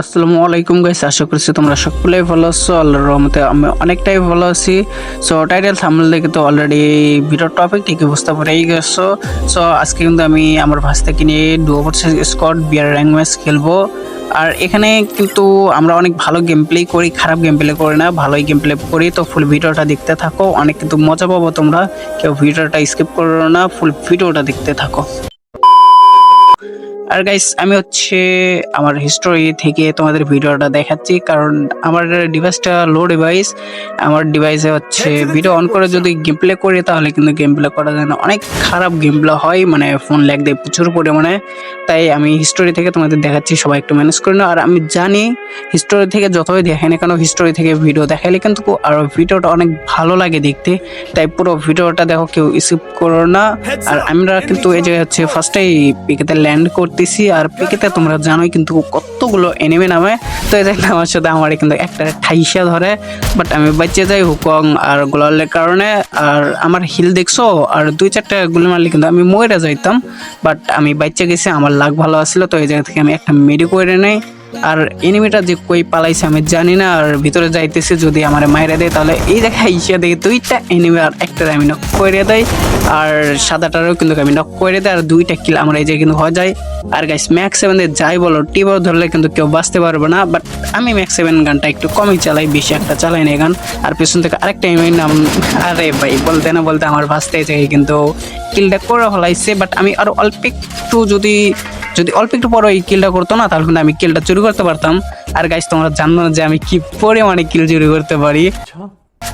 আসসালামু আলাইকুম গাইস আশা করছি তোমরা সকলেই ভালো আছো, আল্লাহর রহমতে আমি অনেকটাই ভালো আছি। সো টাইটেল থাম্বনেল দেখে তো অলরেডি ভিডিওর টপিক ঠিকই বুঝতে পেরেই গেছো। সো আজকে কিন্তু আমি আমার ভাস্তাকে নিয়ে duo versus squad BR rank match খেলব। আর এখানে কিন্তু আমরা অনেক ভালো গেম প্লে করি, খারাপ গেম প্লে করি না, ভালোই গেম প্লে করি। তো ফুল ভিডিওটা দেখতে থাকো, অনেক কিন্তু মজা পাবো তোমরা। কেউ ভিডিওটা স্কিপ করো না ফুল ভিডিওটা দেখতে থাকো। আর গাইস আমি হচ্ছে আমার হিস্টোরি থেকে তোমাদের ভিডিওটা দেখাচ্ছি কারণ আমার ডিভাইসটা লো ডিভাইস আমার ডিভাইসে হচ্ছে ভিডিও অন করে যদি গেম প্লে করি তাহলে কিন্তু গেম প্লে করা যায় না অনেক খারাপ গেম প্লে হয় মানে ফোন ল্যাগ দেয় প্রচুর পরিমাণে। তাই আমি হিস্টোরি থেকে তোমাদের দেখাচ্ছি সবাই একটু ম্যানেজ করে নাও। আর আমি জানি হিস্টোরি থেকে যতই দেখে না কেন হিস্টোরি থেকে ভিডিও দেখাইলে কিন্তু আর ভিডিওটা অনেক ভালো লাগে দেখতে। তাই পুরো ভিডিওটা দেখো কেউ স্কিপ করো না। আর আমরা কিন্তু এই জায়গায় হচ্ছে ফার্স্টেই পিকেতে ল্যান্ড করতেছি আর পিকেতে তোমরা জানোই কিন্তু কতগুলো এনিমে নামে। তো এই জায়গায় আমার সাথে আমার কিন্তু একটা ঠাইসা ধরে বাট আমি বাঁচিয়ে যাই হুকং আর গোলালের কারণে। আর আমার হিল দেখছ? আর দুই চারটা গুলি মারলে কিন্তু আমি মরে যাইতাম বাট আমি বাচ্চা গেছি, আমার লাগ ভালো আসলো তো এই জায়গা থেকে আমি একটা মেডি করে নেই। আর এনিমিটা যে কই পালাইছে আমি জানি না, আর ভিতরে যাইতেছে যদি আমার মাইরে দেয়, তাহলে এই দেখা ইসিয়া দেখে দুইটা এনিমি আর একটা আমি নক করে দেয়, আর সাদাটারও কিন্তু আমি নক করে দেয়, আর দুইটা কিল আমার এই যে কিন্তু হয়ে যায়। আর গাইস ম্যাক্স সেভেন যাই বলো টিবর ধরলে কিন্তু কেউ বাঁচতে পারবে না বাট আমি ম্যাক্স সেভেন গানটা একটু কমই চালাই, বেশি একটা চালাই না গান। আর পেছন থেকে আরেকটা এনিমির নাম, আরে ভাই, বলতে না বলতে আমার বাঁচতে যায় কিন্তু কিলটা করে ফেলাইছে বাট আমি আরও অল্প একটু যদি যদি অল্প একটু পরে এই কিলটা করতো না, তাহলে কিন্তু আমি কিলটা চুরি করতে পারতাম। আর গাইস তোমরা জানো না যে আমি কি পরিমাণে কিল চুরি করতে পারি।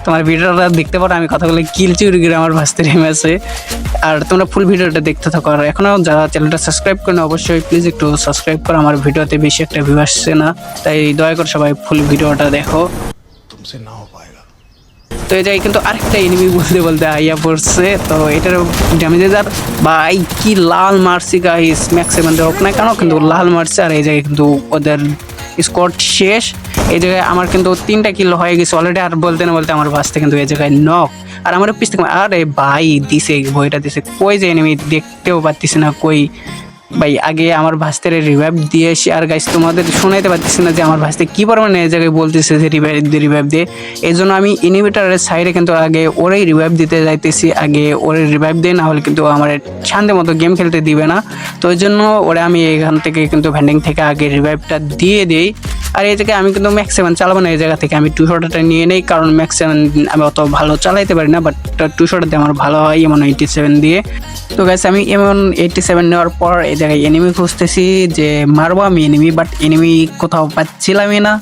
তোমার ভিডিওটা দেখতে পারো, আমি কথা বলে কিল চুরি করে আমার ভাস্তে নেমে আছে। আর তোমরা ফুল ভিডিওটা দেখতে থাকো। আর এখনও যারা চ্যানেলটা সাবস্ক্রাইব করো অবশ্যই প্লিজ একটু সাবস্ক্রাইব করো। আমার ভিডিওতে বেশি একটা ভিউ আসছে না। তাই দয়া করে সবাই ফুল ভিডিওটা দেখো। তুমসে না তো এই জায়গায় কিন্তু আরেকটা এনিমি বলতে বলতে আইয়া পড়ছে। তো এটার ড্যামেজের ভাই, কি লাল মারছি গাইস ম্যাক্সিমাম হোক না কেন? কিন্তু লাল মারছে আর এই জায়গায় কিন্তু ওদের স্কোর শেষ। এই জায়গায় আমার কিন্তু তিনটা কিল হয়ে গেছে অলরেডি আর বলতে না বলতে আমার বাসতে কিন্তু এই জায়গায় নক আর আমার পিস থেকে আরে ভাই, দিছে বইটা দিছে। কই যে এনিমি দেখতেও পাচ্ছিস না, কই? ভাই, আগে আমার ভাস্তের রিভাইভ দিয়ে এসে, আর গাইস তোমাদের শোনাইতে পারতেছি না যে আমার ভাস্তে কি পরিমাণে এই জায়গায় বলতেছে যে রিভাইভ দিয়ে রিভাইভ দিয়ে। এই জন্য আমি ইনিভেটারের সাইডে কিন্তু আগে ওরাই রিভাইভ দিতে যাইতেছি, আগে ওরে রিভাইভ দিয়ে না হলে কিন্তু আমার শান্তি মতো গেম খেলতে দিবে না। তো ওই জন্য ওরা আমি এখান থেকে কিন্তু ভ্যান্ডিং থেকে আগে রিভাইভটা দিয়ে দিই। আর এই জায়গায় আমি কিন্তু ম্যাক্স সেভেন চালাবো না, এই জায়গা থেকে আমি টু শটারটা নিয়ে নেই, কারণ ম্যাক্স সেভেন আমি অত ভালো চালাইতে পারি না বাট টু শটাতে আমার ভালো হয় এমন এইটি সেভেন দিয়ে। তো গাইস আমি এমন এইটটি সেভেন নেওয়ার পর এই জায়গায় এনিমি খুঁজতেছি যে মারবো আমি এনিমি বাট এনিমি কোথাও পাচ্ছিলামই না।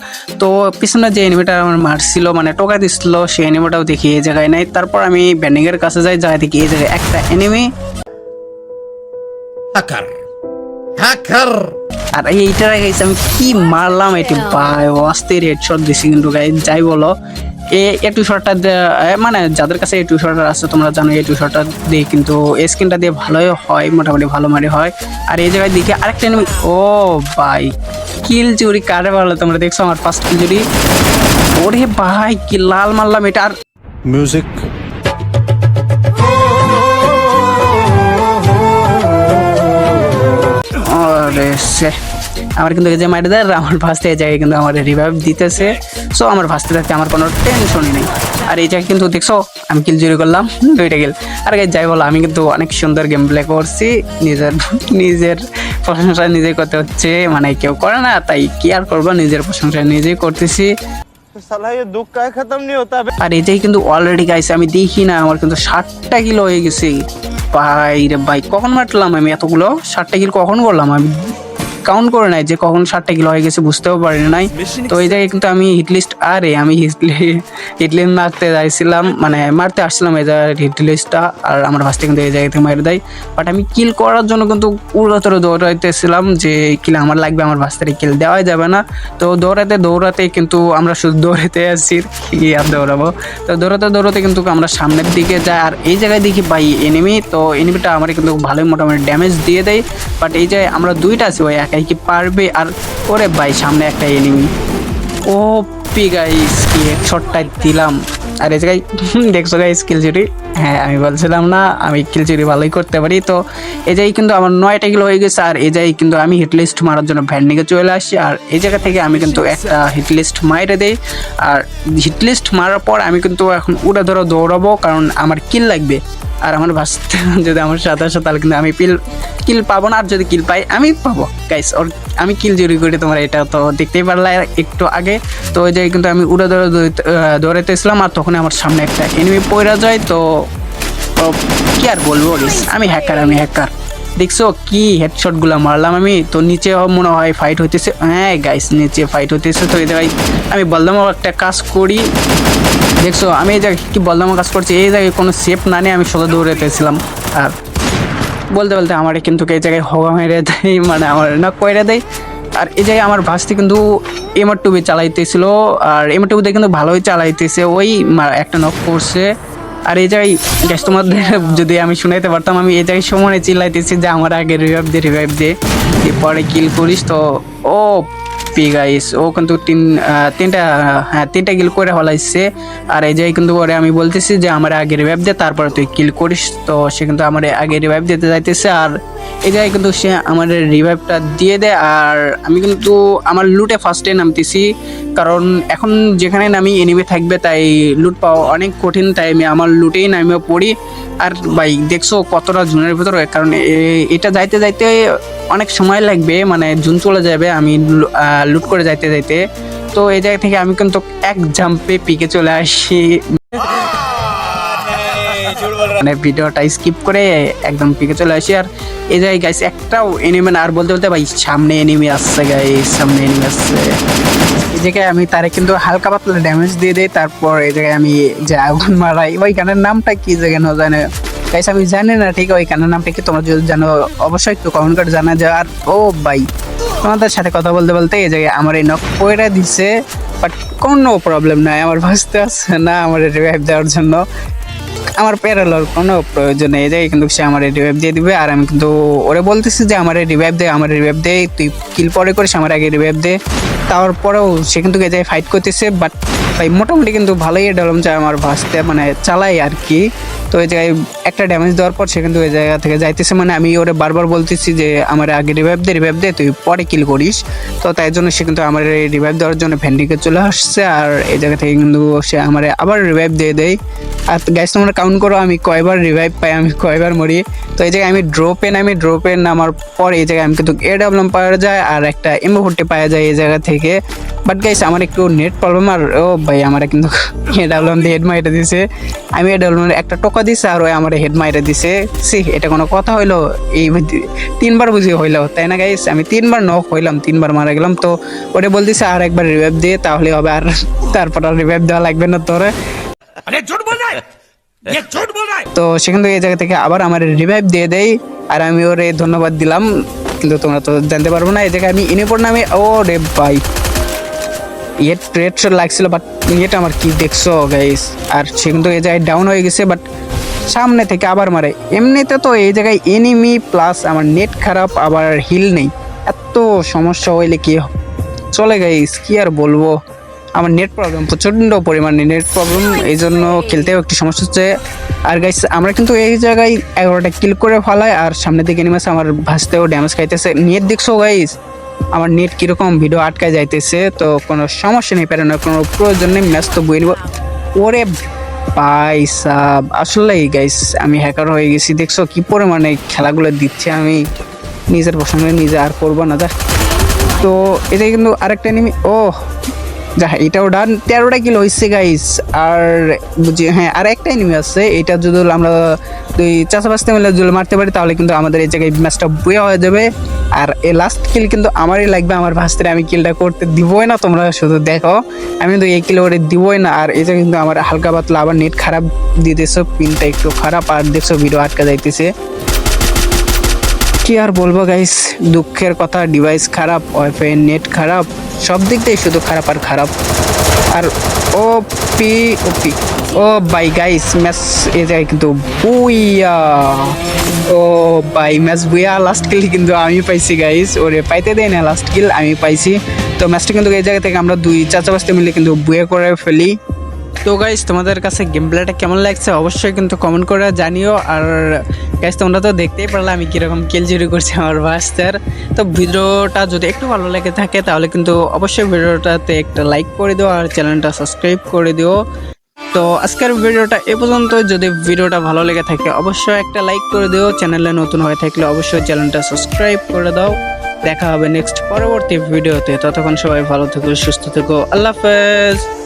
তো পিছনে যে এনিমিটা আমার মারছিল মানে টোকা দিছিল সেই এনিমিটাও দেখি এই জায়গায় নাই। তারপর আমি ব্যান্ডিংয়ের কাছে যাই জায়গা দেখি এই জায়গায় একটা এনিমি হাকার হাকার আর এইটার গাইস আমি কি মারলাম এটি? ভাই অস্থির হেডশট দিছি কিন্তু গাইস যাই বলো। এ টু মানে যাদের কাছে এই টু শটার আছে তোমরা জানো এই টু শটটা দিয়ে কিন্তু এই স্কিনটা দিয়ে ভালোই হয় মোটামুটি ভালো মারি হয়। আর এই জায়গায় দেখে আরেকটা ও ভাই কিল চুরি কারে ভালো তোমরা দেখছ আমার ফার্স্ট কিল চুরি? ওরে ভাই কি লাল মারলাম এটা আর মিউজিক আরে সে আমার কিন্তু এই যে মারি দেয় আমার ফার্স্টে এই জায়গায় কিন্তু আমার রিভাইভ দিতেছে। সো আমার ফার্স্টে থাকতে আমার কোনো টেনশনই নেই। আর এই জায়গায় কিন্তু দেখছ আমি কিল জুড়ি করলাম দুইটা গেল আর যাই বলো আমি কিন্তু অনেক সুন্দর গেম প্লে করছি। নিজের নিজের প্রশংসা নিজে করতে হচ্ছে। মানে কেউ করে না তাই কি আর করব? নিজের প্রশংসা নিজেই করতেছি। আর এটাই কিন্তু অলরেডি গাইছে আমি দেখি না আমার কিন্তু ষাটটা কিলো হয়ে গেছে। ভাই রে ভাই কখন মারলাম আমি এতগুলো? ষাটটা কিলো কখন করলাম আমি? কাউন্ট করে নাই যে কখন ষাটটা কিলো হয়ে গেছে বুঝতেও পারি নাই। তো এই জায়গায় কিন্তু আমি হিটলিস্ট আরে আমি হিটলিস্ট মারতে যাইছিলাম মানে মারতে আসছিলাম এই জায়গায় হিটলিস্টটা আর আমার ভাস্তে কিন্তু এই জায়গা থেকে মেরে দেয়। বাট আমি কিল করার জন্য কিন্তু উড়োতরে দৌড়াইতেছিলাম যে কিল আমার লাগবে আমার ভাস্তারে কিল দেওয়াই যাবে না। তো দৌড়াতে দৌড়াতে কিন্তু আমরা শুধু দৌড়াতে আসছি কি আর দৌড়াবো। তো দৌড়াতে দৌড়াতে কিন্তু আমরা সামনের দিকে যাই আর এই জায়গায় দেখি ভাই এনিমি তো এনিমিটা আমার কিন্তু ভালোই মোটামুটি ড্যামেজ দিয়ে দেয়। বাট এই জায়গায় আমরা দুইটা আছি ওই একাই কি পারবে? আর ওরে ভাই, সামনে একটা এনিমি ও পি গাইস কি এক শটটা দিলাম। আর এই জায়গায় দেখছ গাইস স্কিল জুটি হ্যাঁ আমি বলছিলাম না, আমি কিল চুরি ভালোই করতে পারি। তো এই জায়গায় কিন্তু আমার নয়টা কিলো হয়ে গেছে, আর এই জায়গায় কিন্তু আমি হিটলিস্ট মারার জন্য ভ্যান্ডিংয়ে চলে আসি আর এই জায়গা থেকে আমি কিন্তু একটা হিট লিস্ট মাইরে দেই। আর হিটলিস্ট মারার পর আমি কিন্তু এখন উড়ে ধরো দৌড়াবো, কারণ আমার কিল লাগবে। আর আমার ভাসতে যদি আমার সাথে আসে, তাহলে কিন্তু আমি পিল কিল পাবো না। আর যদি কিল পাই, আমি পাবো। গাইস ওর, আমি কিল চুরি করি, তোমরা এটা তো দেখতেই পারলে একটু আগে। তো ওই জায়গায় কিন্তু আমি উড়ে দৌড়ে দৌড়াইতেছিলাম, আর তখন আমার সামনে একটা এনিমি পড়া যায়। তো কি আর বলব আমি হ্যাকার আমি হ্যাকার দেখছ কি হেডশটগুলা মারলাম আমি? তো নিচে মনে হয় ফাইট হইতেছে। হ্যাঁ গাইস নিচে ফাইট হইতেছে। তো এই জায়গায় আমি বললাম একটা কাজ করি। দেখছ, আমি এই জায়গায় কি বললাম কাজ করছি? এই জায়গায় কোনো সেফ না নিয়ে আমি সোজা দৌড়াইতেছিলাম আর বলতে বলতে আমার কিন্তু এই জায়গায় হওয়া মেরে দেয় মানে আমার নক করে দেয়। আর এই জায়গায় আমার ভাসতে কিন্তু এমআর টুবি চালাইতেছিল, আর এমআর টুবিতে কিন্তু ভালোই চালাইতেছে। ওই একটা নক করছে। আর এই জায়গায় গ্যাস তোমাদের যদি আমি শুনাইতে পারতাম, আমি এই জায়গায় সময় চিল্লাইতেছি যে আমার আগে রিভাইভ দে রিভাইভ দে এরপরে কিল করিস তো। ও পি গাইস ও কিন্তু তিন তিনটা হ্যাঁ তিনটা কিল করে ফলাইছে। আর এই জায়গায় কিন্তু ওরে আমি বলতেছি যে আমার আগে রিভাইভ দে তারপরে তুই কিল করিস। তো সে কিন্তু আমার আগে রিভাইভ দিতে যাইতেছে। আর এই জায়গায় কিন্তু সে আমার রিভাইভটা দিয়ে দেয়। আর আমি কিন্তু আমার লুটে ফার্স্টে নামতেছি। কারণ এখন যেখানে নামি এনিমি থাকবে, তাই লুট পাওয়া অনেক কঠিন তাই আমি আমার লুটেই নামিয়ে পড়ি। আর ভাই, দেখছ কতটা জুনের ভিতরে কারণ এটা যাইতে যাইতে অনেক সময় লাগবে মানে জুন চলে যাবে, আমি লুট করে যাইতে যাইতে। তো এই জায়গা থেকে আমি কিন্তু এক জাম্পে পিকে চলে আসি। মানে ভিডিওটা স্কিপ করে একদম পিকে চলে আসি। আর এই জায়গায় গাইস একটাও এনিমি আর বলতে বলতে ভাই, সামনে এনিমি আসছে গাইস সামনে এনিমি আসছে এই জায়গায় আমি তারে কিন্তু হালকা পাতলা ড্যামেজ দিয়ে দেই, তারপর এই জায়গায় আমি যে আগুন মারাই। ওই গানের নামটা কি না জানে। গাইস আমি জানি না, ঠিক ওই গানের নামটা কি তোমরা যদি জানো, অবশ্যই একটু কমেন্ট করে জানা যায় আর, ও ভাই, তোমাদের সাথে কথা বলতে বলতে এই জায়গায় আমার এই নখ পয়রা দিছে বাট কোনো প্রবলেম নাই, আমার ভাসতে আসছে না, আমার রিভাইভ দেওয়ার জন্য। আমার প্যারালোর কোনো প্রয়োজন নেই জায়গায় কিন্তু সে আমার রিভাইভ দিয়ে দিবে। আর আমি কিন্তু ওরে বলতেছি যে, আমার রিভাইভ দে, আমার রিভাইভ দে, তুই কিল পরে করিস, আমার আগে রিভাইভ দে। তারপরেও সে কিন্তু এই জায়গায় ফাইট করতেছে বাট ভাই মোটামুটি কিন্তু ভালোই ডলম চায় আমার ভাসতে মানে চালাই আর কি। তো এই জায়গায় একটা ড্যামেজ দেওয়ার পর সে কিন্তু ওই জায়গা থেকে যাইতেছে মানে আমি ওরে বারবার বলতেছি যে, আমার আগে রিভাইভ দে রিভাইভ দে, তুই পরে কিল করিস। তো তাই জন্য সে কিন্তু আমার এই রিভাইভ দেওয়ার জন্য ভ্যান্ডিকে চলে আসছে, আর এই জায়গা থেকে কিন্তু সে আমার আবার রিভাইভ দিয়ে দেয়। আর গ্যাস কাউন্ট করো, আমি কয়বার রিভাইভ পাই, আমি কয়বার মরি। তো এই জায়গায় আমি ড্রপে নামি ড্রপে নামার পর এই জায়গায় আমি কিন্তু এ ডাবলম পাওয়া যায় আর একটা এমও ফোর্টি পাওয়া যায় এই জায়গা থেকে। বাট গাইস আমার একটু নেট প্রবলেম আর, ও ভাই, আমার কিন্তু এ ডাবলম দিয়ে হেড মাইরে দিছে। আমি এ একটা টোকা দিছে আর ওই আমার হেড মাইরে দিছে। সি এটা কোনো কথা হইল, এই তিনবার বুঝি হইল, তাই না গাইস আমি তিনবার নক হইলাম, তিনবার মারা গেলাম। তো ওটা বলতেছে আর একবার রিভাইভ দিয়ে তাহলে হবে আর, তারপর আর রিভাইভ দেওয়া লাগবে না তোরে। তো সেখান থেকে এই জায়গা থেকে আবার আমার রিভাইভ দিয়ে দেয় আর আমি ওরে ধন্যবাদ দিলাম, কিন্তু তোমরা তো জানতে পারব না, এই জায়গায় আমি ইনিপোর নামে ও রে ভাই। ইয়ে রেড শট লাগছিল বাট ইয়েটা আমার কি দেখছ গাইস আর সেখান কিন্তু এই জায়গায় ডাউন হয়ে গেছে বাট সামনে থেকে আবার মারে। এমনিতে তো এই জায়গায় এনিমি প্লাস আমার নেট খারাপ, আবার হিল নেই। এত সমস্যা হইলে কি চলে গাইস কি আর বলব? আমার নেট প্রবলেম প্রচণ্ড পরিমাণে নেট প্রবলেম এই জন্য খেলতেও একটু সমস্যা হচ্ছে। আর গাইস আমরা কিন্তু এই জায়গায় এগারোটা কিল করে ফেলাই, আর সামনে দিকে নেমে আমার ভাসতেও ড্যামেজ খাইতেছে। নেট দেখছ গাইস আমার নেট কীরকম ভিডিও আটকায় যাইতেছে, তো কোনো সমস্যা নেই পারে না কোনো প্রয়োজন নেই ম্যাচ তো বই ওরে ভাই সাব, আসলেই গাইস আমি হ্যাকার হয়ে গেছি, দেখছ কি পরিমাণে খেলাগুলো দিচ্ছে আমি। নিজের পছন্দ নিজে আর করব না, যা। তো এটা কিন্তু আরেকটা এনিমি ও যা, এটাও ডান। তেরোটা কিলো হয়েছে গাইস আর বুঝি হ্যাঁ আর একটা এনিমি আছে। এটা যদি আমরা দুই চাষা বাঁচতে মিলে যদি মারতে পারি, তাহলে কিন্তু আমাদের এই জায়গায় ম্যাচটা বইয়া হয়ে যাবে। আর এই লাস্ট কিল কিন্তু আমারই লাগবে। আমার ভাস্তে আমি কিলটা করতে দিবই না, তোমরা শুধু দেখো। আমি কিন্তু এই কিলো করে দিবই না। আর এটা কিন্তু আমার হালকা পাতলা আবার নেট খারাপ দিতেছো পিনটা একটু খারাপ। আর দেখছ ভিডিও আটকা যাইতেছে। কি আর বলব গাইস দুঃখের কথা ডিভাইস খারাপ ওয়াইফাই নেট খারাপ। সব দিক দিয়ে শুধু খারাপ আর খারাপ। আর O P O P. Oh bye guys match এ জায়গায় কিন্তু booyah. Oh bye, match booyah last kill কিন্তু আমি পাইছি গাইস ওরে পাইতে দেয় না লাস্ট কিল আমি পাইছি। তো ম্যাচটা কিন্তু এই জায়গা থেকে আমরা দুই চাচা বাস্তে মিলে কিন্তু বুয়ে করে ফেলি। তো গাইস তোমাদের কাছে গেম প্লেটা কেমন লাগছে অবশ্যই কিন্তু কমেন্ট করে জানিও। আর গাইস তোমরা তো দেখতেই পারলে আমি কীরকম কিল চুরি করছি আমার বাস্তার তো ভিডিওটা যদি একটু ভালো লেগে থাকে, তাহলে কিন্তু অবশ্যই ভিডিওটাতে একটা লাইক করে দিও আর চ্যানেলটা সাবস্ক্রাইব করে দিও। তো আজকের ভিডিওটা এ পর্যন্ত। যদি ভিডিওটা ভালো লেগে থাকে, অবশ্যই একটা লাইক করে দিও। চ্যানেলে নতুন হয়ে থাকলে অবশ্যই চ্যানেলটা সাবস্ক্রাইব করে দাও। দেখা হবে নেক্সট পরবর্তী ভিডিওতে। ততক্ষণ সবাই ভালো থেকো, সুস্থ থেকো। আল্লাহ হাফেজ।